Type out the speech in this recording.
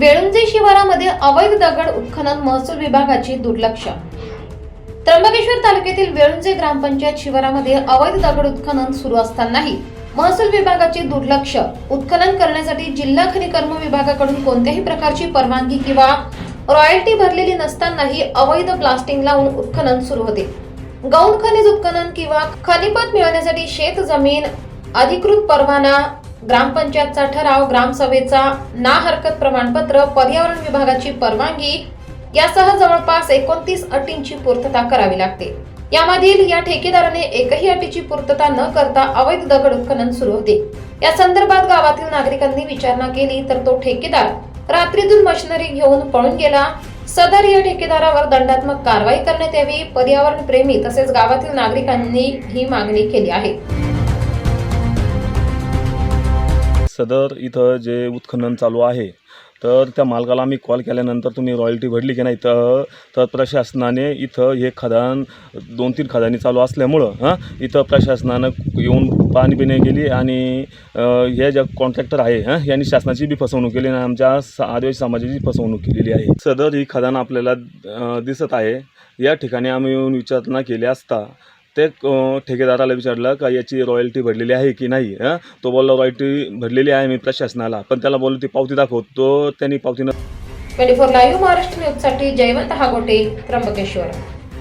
वेळुंजे शिवारामध्ये अवैध दगड उत्खनन महसूल विभागाची दुर्लक्ष. त्र्यंबकेश्वर तालुक्यातील वेळुंजे ग्रामपंचायत शिवारामध्ये अवैध दगड उत्खनन सुरू असतानाही महसूल विभागाचे दुर्लक्ष. उत्खनन करण्यासाठी जिल्हा खनिकर्म विभागाकडून कोणत्याही प्रकारची परवानगी किंवा रॉयल्टी भरलेली नसतानाही अवैध ब्लास्टिंग लावून उत्खनन सुरू होते. गौण खनिज उत्खनन किंवा खनिपत मिळवण्यासाठी शेत जमीन अधिकृत परवाना ग्रामपंचायतचा ठराव ग्रामसभेचा ना हरकत प्रमाणपत्र पर्यावरण विभागाची परवानगी यासह जवळपास एकोणतीस अटींची पूर्तता करावी लागते. यामधील या ठेकेदाराने एकही अटीची पूर्तता न करता अवैध दगड उत्खनन सुरू होते. या संदर्भात गावातील नागरिकांनी विचारणा केली तर तो ठेकेदार रात्रीतून मशिनरी घेऊन पळून गेला. सदर या ठेकेदारावर दंडात्मक कारवाई करण्यात यावी. पर्यावरण प्रेमी तसेच गावातील नागरिकांनी ही मागणी केली आहे. सदर इथं जे उत्खनन चालू आहे तर त्या मालकाला आम्ही कॉल केल्यानंतर तुम्ही रॉयल्टी भरली की नाही तर तर प्रशासनाने इथं हे खदान दोन तीन खदानी चालू असल्यामुळं हां इथं प्रशासनानं येऊन पाणी पिणे गेली आणि हे ज्या कॉन्ट्रॅक्टर आहे हां यांनी शासनाची बी फसवणूक केली आणि आमच्या आदिवासी समाजाची फसवणूक केलेली आहे. सदर ही खदान आपल्याला दिसत आहे. या ठिकाणी आम्ही येऊन विचारणा केली असता ते ठेकेदाराला विचारलं का याची रॉयल्टी भरलेली आहे की नाही? तो बोलला रॉयल्टी भरलेली आहे मी प्रशासनाला. पण त्याला बोललो ती पावती दाखवत तो त्यांनी पावती न ट्वेंटी फोर लाईव्ह महाराष्ट्र न्यूजसाठी जयवंत हागोटे त्र्यंबकेश्वर.